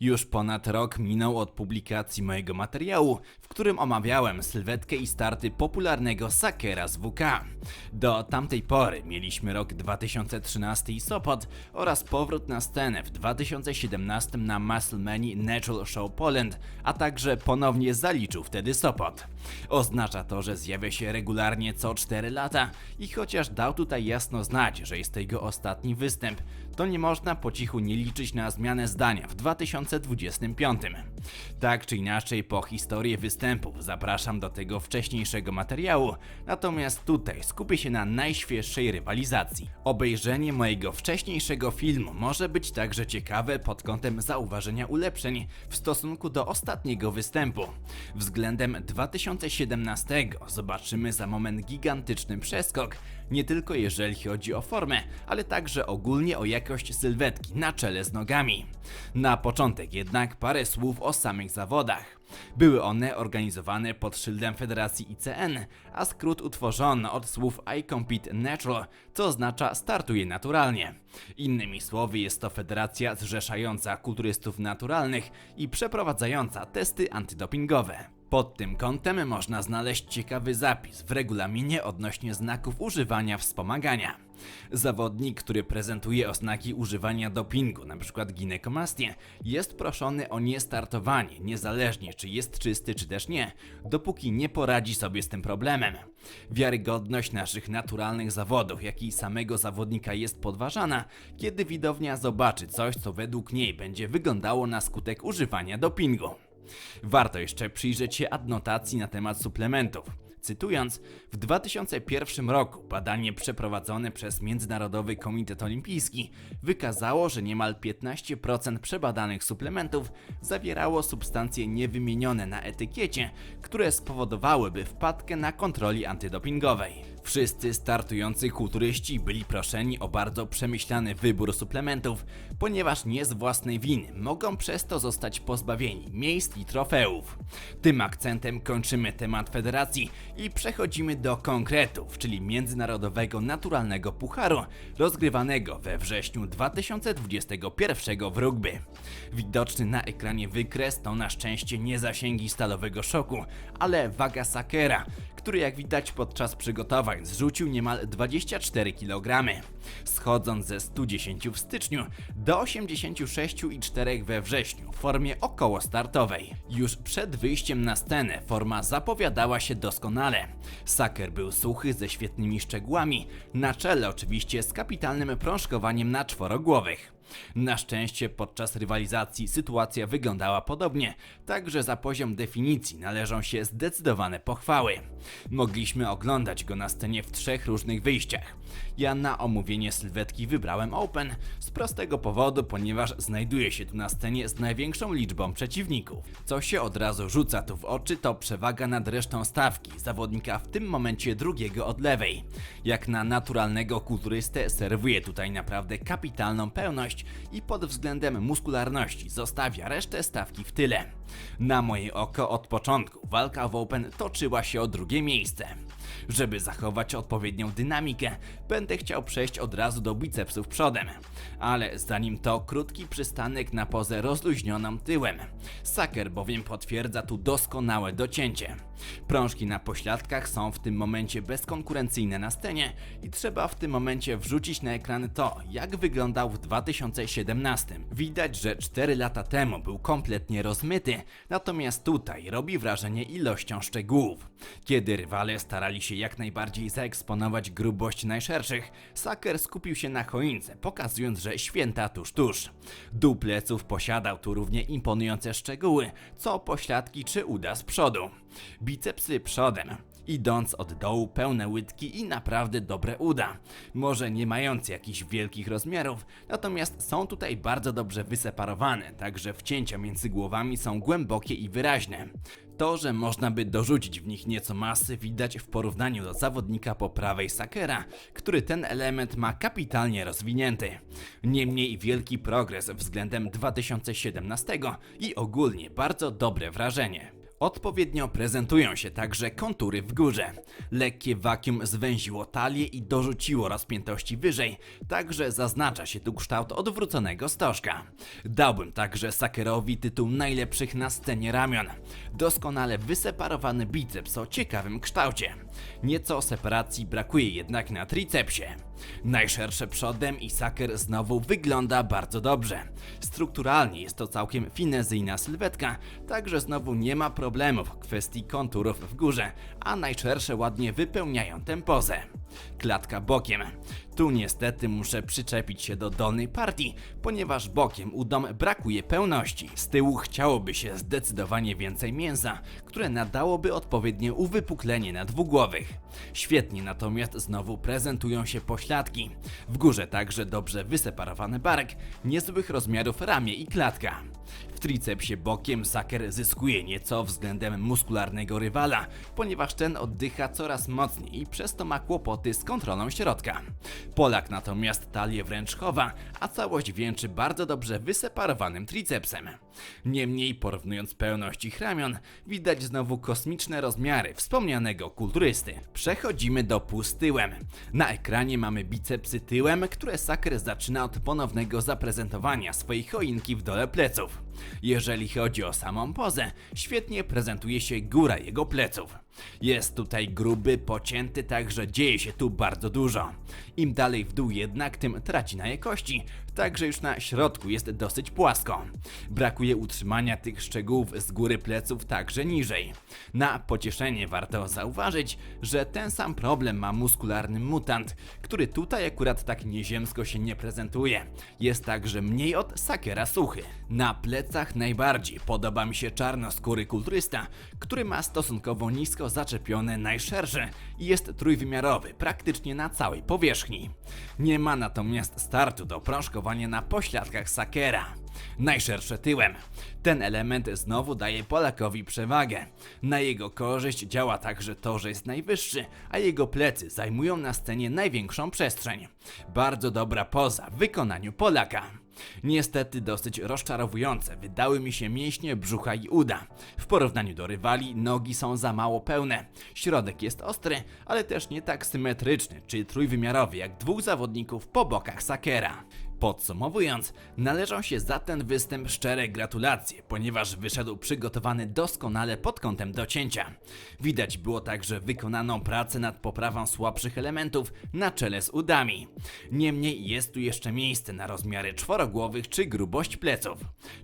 Już ponad rok minął od publikacji mojego materiału, w którym omawiałem sylwetkę i starty popularnego Sakera z WK. Do tamtej pory mieliśmy rok 2013 i Sopot oraz powrót na scenę w 2017 na Musclemania Natural Show Poland, a także ponownie zaliczył wtedy Sopot. Oznacza to, że zjawia się regularnie co 4 lata i chociaż dał tutaj jasno znać, że jest to jego ostatni występ, to nie można po cichu nie liczyć na zmianę zdania w 2025. Tak czy inaczej, po historię występów zapraszam do tego wcześniejszego materiału, natomiast tutaj skupię się na najświeższej rywalizacji. Obejrzenie mojego wcześniejszego filmu może być także ciekawe pod kątem zauważenia ulepszeń w stosunku do ostatniego występu. Względem 2017 zobaczymy za moment gigantyczny przeskok, nie tylko jeżeli chodzi o formę, ale także ogólnie o jakość sylwetki na czele z nogami. Na początek jednak parę słów o samych zawodach. Były one organizowane pod szyldem Federacji ICN, a skrót utworzono od słów I Compete Natural, co oznacza startuje naturalnie. Innymi słowy jest to federacja zrzeszająca kulturystów naturalnych i przeprowadzająca testy antydopingowe. Pod tym kątem można znaleźć ciekawy zapis w regulaminie odnośnie znaków używania wspomagania. Zawodnik, który prezentuje oznaki używania dopingu, np. ginekomastię, jest proszony o niestartowanie, niezależnie czy jest czysty czy też nie, dopóki nie poradzi sobie z tym problemem. Wiarygodność naszych naturalnych zawodów, jak i samego zawodnika jest podważana, kiedy widownia zobaczy coś, co według niej będzie wyglądało na skutek używania dopingu. Warto jeszcze przyjrzeć się adnotacji na temat suplementów. Cytując, w 2001 roku badanie przeprowadzone przez Międzynarodowy Komitet Olimpijski wykazało, że niemal 15% przebadanych suplementów zawierało substancje niewymienione na etykiecie, które spowodowałyby wpadkę na kontroli antydopingowej. Wszyscy startujący kulturyści byli proszeni o bardzo przemyślany wybór suplementów, ponieważ nie z własnej winy mogą przez to zostać pozbawieni miejsc i trofeów. Tym akcentem kończymy temat federacji i przechodzimy do konkretów, czyli Międzynarodowego Naturalnego Pucharu, rozgrywanego we wrześniu 2021 w rugby. Widoczny na ekranie wykres to na szczęście nie zasięgi stalowego szoku, ale waga Sakera, który jak widać podczas przygotowań zrzucił niemal 24 kg, schodząc ze 110 w styczniu do 86,4 we wrześniu w formie około startowej. Już przed wyjściem na scenę forma zapowiadała się doskonale. Saker był suchy ze świetnymi szczegółami, na czele oczywiście z kapitalnym prążkowaniem na czworogłowych. Na szczęście podczas rywalizacji sytuacja wyglądała podobnie, także za poziom definicji należą się zdecydowane pochwały. Mogliśmy oglądać go na scenie w trzech różnych wyjściach. Ja na omówienie sylwetki wybrałem Open z prostego powodu, ponieważ znajduje się tu na scenie z największą liczbą przeciwników. Co się od razu rzuca tu w oczy to przewaga nad resztą stawki zawodnika w tym momencie drugiego od lewej. Jak na naturalnego kulturystę serwuje tutaj naprawdę kapitalną pełność i pod względem muskularności zostawia resztę stawki w tyle. Na moje oko od początku walka w Open toczyła się o drugie miejsce. Żeby zachować odpowiednią dynamikę, będę chciał przejść od razu do bicepsów przodem. Ale zanim to, krótki przystanek na pozę rozluźnioną tyłem. Saker bowiem potwierdza tu doskonałe docięcie. Prążki na pośladkach są w tym momencie bezkonkurencyjne na scenie i trzeba w tym momencie wrzucić na ekran to, jak wyglądał w 2017. Widać, że 4 lata temu był kompletnie rozmyty, natomiast tutaj robi wrażenie ilością szczegółów. Kiedy rywale starali się jak najbardziej zaeksponować grubość najszerszych, Saker skupił się na choince, pokazując, że święta tuż tuż. Dół pleców posiadał tu równie imponujące szczegóły, co pośladki czy uda z przodu. Bicepsy przodem. Idąc od dołu pełne łydki i naprawdę dobre uda. Może nie mające jakichś wielkich rozmiarów, natomiast są tutaj bardzo dobrze wyseparowane, także wcięcia między głowami są głębokie i wyraźne. To, że można by dorzucić w nich nieco masy, widać w porównaniu do zawodnika po prawej Sakera, który ten element ma kapitalnie rozwinięty. Niemniej wielki progres względem 2017 i ogólnie bardzo dobre wrażenie. Odpowiednio prezentują się także kontury w górze. Lekkie wakium zwęziło talię i dorzuciło rozpiętości wyżej, także zaznacza się tu kształt odwróconego stożka. Dałbym także Sakerowi tytuł najlepszych na scenie ramion. Doskonale wyseparowany biceps o ciekawym kształcie. Nieco separacji brakuje jednak na tricepsie. Najszersze przodem i Saker znowu wygląda bardzo dobrze. Strukturalnie jest to całkiem finezyjna sylwetka, także znowu nie ma problemów w kwestii konturów w górze, a najszersze ładnie wypełniają tę pozę. Klatka bokiem. Tu niestety muszę przyczepić się do dolnej partii, ponieważ bokiem u dom brakuje pełności. Z tyłu chciałoby się zdecydowanie więcej mięsa, które nadałoby odpowiednie uwypuklenie na dwugłowych. Świetnie natomiast znowu prezentują się pośladki. W górze także dobrze wyseparowany barek, niezłych rozmiarów ramię i klatka. Tricepsie bokiem Saker zyskuje nieco względem muskularnego rywala, ponieważ ten oddycha coraz mocniej i przez to ma kłopoty z kontrolą środka. Polak natomiast talię wręcz chowa, a całość wieńczy bardzo dobrze wyseparowanym tricepsem. Niemniej porównując pełność ich ramion, widać znowu kosmiczne rozmiary wspomnianego kulturysty. Przechodzimy do pust. Na ekranie mamy bicepsy tyłem, które Saker zaczyna od ponownego zaprezentowania swojej choinki w dole pleców. Jeżeli chodzi o samą pozę, świetnie prezentuje się góra jego pleców. Jest tutaj gruby, pocięty, także dzieje się tu bardzo dużo. Im dalej w dół jednak, tym traci na jakości, także już na środku jest dosyć płasko. Brakuje utrzymania tych szczegółów z góry pleców także niżej. Na pocieszenie warto zauważyć, że ten sam problem ma muskularny mutant, który tutaj akurat tak nieziemsko się nie prezentuje. Jest także mniej od Sakera suchy. Na plecach najbardziej podoba mi się czarnoskóry kulturysta, który ma stosunkowo nisko zaczepione najszersze i jest trójwymiarowy praktycznie na całej powierzchni. Nie ma natomiast startu do prążkowania na pośladkach Sakera. Najszersze tyłem. Ten element znowu daje Polakowi przewagę. Na jego korzyść działa także to, że jest najwyższy, a jego plecy zajmują na scenie największą przestrzeń. Bardzo dobra poza w wykonaniu Polaka. Niestety dosyć rozczarowujące wydały mi się mięśnie brzucha i uda. W porównaniu do rywali nogi są za mało pełne. Środek jest ostry, ale też nie tak symetryczny czy trójwymiarowy jak dwóch zawodników po bokach Sakera. Podsumowując, należą się za ten występ szczere gratulacje, ponieważ wyszedł przygotowany doskonale pod kątem docięcia. Widać było także wykonaną pracę nad poprawą słabszych elementów na czele z udami. Niemniej jest tu jeszcze miejsce na rozmiary czworogłowych czy grubość pleców.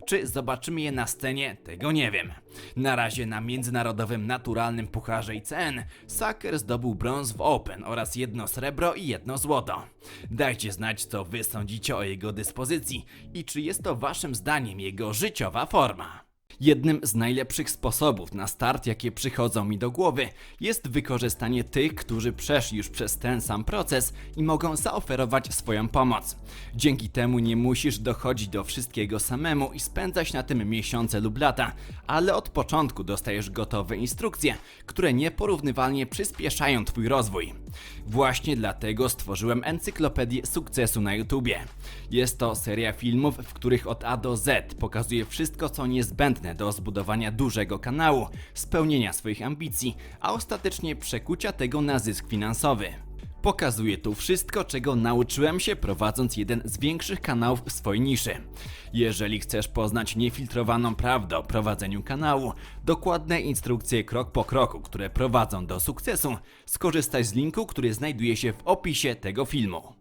Czy zobaczymy je na scenie? Tego nie wiem. Na razie na międzynarodowym naturalnym pucharze ICN Saker zdobył brąz w Open oraz jedno srebro i jedno złoto. Dajcie znać co wy sądzicie o jego dyspozycji i czy jest to waszym zdaniem jego życiowa forma. Jednym z najlepszych sposobów na start, jakie przychodzą mi do głowy, jest wykorzystanie tych, którzy przeszli już przez ten sam proces i mogą zaoferować swoją pomoc. Dzięki temu nie musisz dochodzić do wszystkiego samemu i spędzać na tym miesiące lub lata, ale od początku dostajesz gotowe instrukcje, które nieporównywalnie przyspieszają Twój rozwój. Właśnie dlatego stworzyłem Encyklopedię Sukcesu na YouTubie. Jest to seria filmów, w których od A do Z pokazuję wszystko, co niezbędne do zbudowania dużego kanału, spełnienia swoich ambicji, a ostatecznie przekucia tego na zysk finansowy. Pokazuję tu wszystko, czego nauczyłem się prowadząc jeden z większych kanałów w swojej niszy. Jeżeli chcesz poznać niefiltrowaną prawdę o prowadzeniu kanału, dokładne instrukcje krok po kroku, które prowadzą do sukcesu, skorzystaj z linku, który znajduje się w opisie tego filmu.